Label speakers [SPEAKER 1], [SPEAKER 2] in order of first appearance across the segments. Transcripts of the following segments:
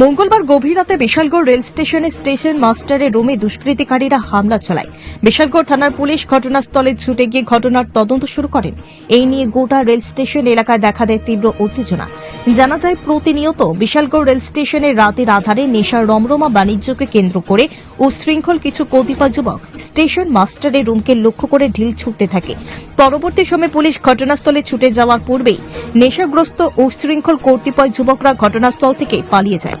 [SPEAKER 1] মঙ্গলবার গভীর রাতে বিশালগড় রেল স্টেশনে স্টেশন মাস্টারের রুমে দুষ্কৃতিকারীরা হামলা চালায়। বিশালগড় থানার পুলিশ ঘটনাস্থলে ছুটে গিয়ে ঘটনার তদন্ত শুরু করেন। এই নিয়ে গোটা রেল স্টেশন এলাকায় দেখা দেয় তীব্র উত্তেজনা। জানা যায়, প্রতিনিয়ত বিশালগড় রেল স্টেশনে রাতের আধারে নেশার রমরমা বাণিজ্যকে কেন্দ্র করে উশৃঙ্খল কিছু কতিপয় যুবক স্টেশন মাস্টারের রুমকে লক্ষ্য করে ঢিল ছুটতে থাকে। পরবর্তী সময়ে পুলিশ ঘটনাস্থলে ছুটে যাওয়ার পূর্বেই নেশাগ্রস্ত উশৃঙ্খল কর্তৃপয় যুবকরা ঘটনাস্থল থেকে পালিয়ে যায়।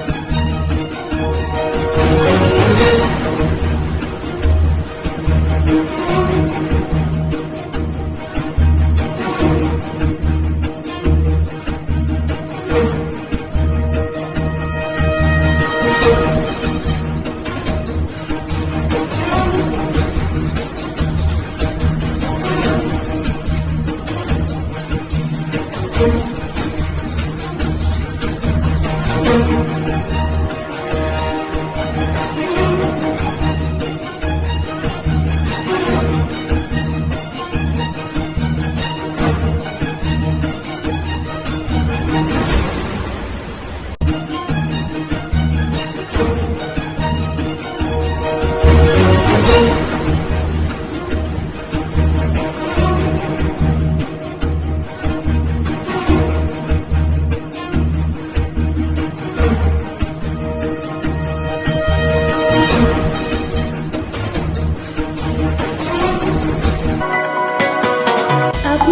[SPEAKER 1] thank
[SPEAKER 2] you